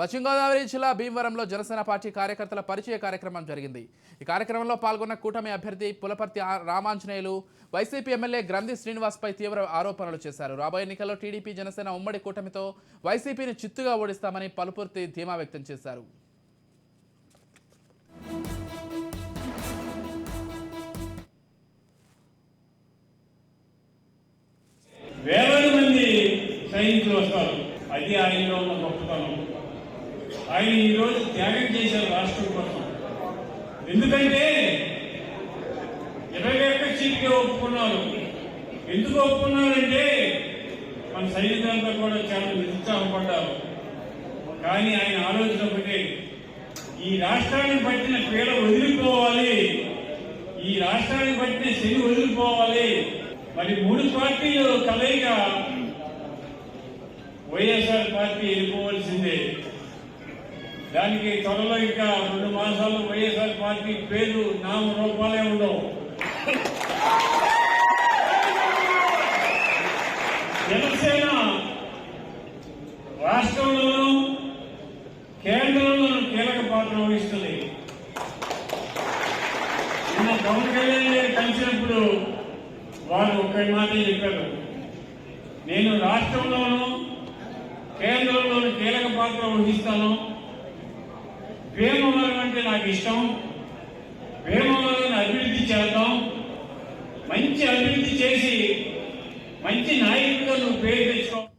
పశ్చిమ గోదావరి జిల్లా భీమవరంలో జనసేన పార్టీ కార్యకర్తల పరిచయ కార్యక్రమం జరిగింది. ఈ కార్యక్రమంలో పాల్గొన్న కూటమి అభ్యర్థి పులపర్తి రామాంజనేయులు వైసీపీ ఎమ్మెల్యే గ్రంథి శ్రీనివాస్పై తీవ్ర ఆరోపణలు చేశారు. రాబోయే ఎన్నికల్లో టీడీపీ జనసేన ఉమ్మడి కూటమితో వైసీపీని చిత్తుగా ఓడిస్తామని పలుపూర్తి ధీమా వ్యక్తం చేశారు. వేల మంది సైనికులు వస్తారు. అది ఆయనలో ఉన్న గొప్పతనం. ఆయన ఈరోజు త్యాగం చేశారు రాష్ట్రం కోసం ఎందుకంటే ఇరవై ఒక్క సీట్కే ఒప్పుకున్నారు. ఎందుకు ఒప్పుకున్నారంటే మన సైనికులంతా కూడా చాలా నిరుత్సాహపడ్డారు. కానీ ఆయన ఆలోచన ఒకటే ఈ రాష్ట్రాన్ని పట్టిన పీడ వదిలిపోవాలి. ఈ రాష్ట్రాన్ని పట్టిన శని వదిలిపోవాలి. మరి మూడు పార్టీలు కలయిక వైఎస్ఆర్ పార్టీ వెళ్ళిపోవలసిందే. దానికి త్వరలో ఇంకా రెండు మాసాలు వైఎస్ఆర్ పార్టీ పేరు నామరూపాలే ఉండవు. జనసేన రాష్ట్రంలోనూ కేంద్రంలోనూ కీలక పాత్ర వహిస్తుంది. నిన్న పవన్ కళ్యాణ్ గారు కలిసినప్పుడు వారు ఒక్కడి మాటే చెప్పారు. నేను రాష్ట్రంలోనూ కేంద్రంలోనూ కీలక పాత్ర వహిస్తాను. భీమవరం అంటే నాకు ఇష్టం. భీమవరాన్ని అభివృద్ధి చేద్దాం. మంచి అభివృద్ధి చేసి మంచి నాయకుడిగా నువ్వు పేరు